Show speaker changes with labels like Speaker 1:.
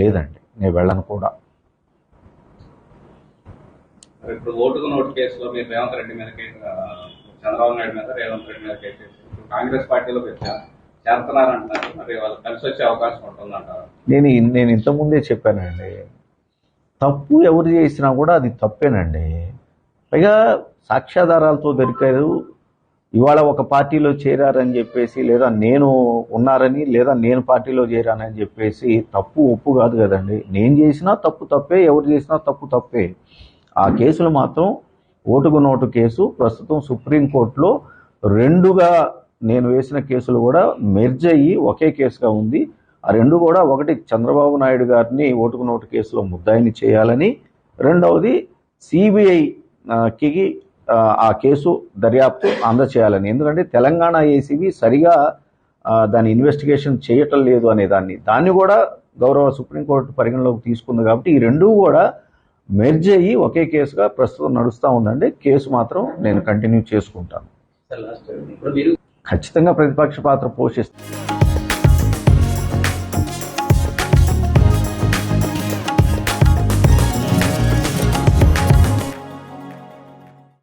Speaker 1: లేదండి. నేను వెళ్ళను కూడా.
Speaker 2: ఇప్పుడు ఓటుకు నోటు కేసులో మీరు రేవంత్ రెడ్డి మీద చంద్రబాబు నాయుడు మీద రేవంత్ రెడ్డి మీద కేసు కాంగ్రెస్ చేరుతున్నారంటున్నారు మరి వాళ్ళు కలిసి వచ్చే అవకాశం ఉంటుందంటారు?
Speaker 1: నేను నేను ఇంతకుముందే చెప్పానండి. తప్పు ఎవరు చేసినా కూడా అది తప్పేనండి. పైగా సాక్ష్యాధారాలతో దొరికారు ఇవాళ ఒక పార్టీలో చేరారని చెప్పేసి లేదా నేను ఉన్నారని లేదా నేను పార్టీలో చేరానని చెప్పేసి తప్పు ఒప్పు కాదు కదండి. నేను చేసినా తప్పు తప్పే ఎవరు చేసినా తప్పు తప్పే. ఆ కేసులు మాత్రం ఓటుకు నోటు కేసు ప్రస్తుతం సుప్రీంకోర్టులో రెండుగా నేను వేసిన కేసులు కూడా మెర్జ్ అయ్యి ఒకే కేసుగా ఉంది. ఆ రెండు కూడా ఒకటి చంద్రబాబు నాయుడు గారిని ఓటుకు నోటు కేసులో ముద్దాయిని చేయాలని రెండవది సిబిఐకి ఆ కేసు దర్యాప్తు అందచేయాలని. ఎందుకంటే తెలంగాణ ఏసీబీ సరిగా దాని ఇన్వెస్టిగేషన్ చేయటం లేదు అనే దాన్ని. దాన్ని కూడా గౌరవ సుప్రీంకోర్టు పరిగణలోకి తీసుకుంది కాబట్టి ఈ రెండూ కూడా మెర్జ్ అయ్యి ఒకే కేసుగా ప్రస్తుతం నడుస్తూ ఉందండి. కేసు మాత్రం నేను కంటిన్యూ చేసుకుంటాను. ఖచ్చితంగా ప్రతిపక్ష పాత్ర పోషిస్తాను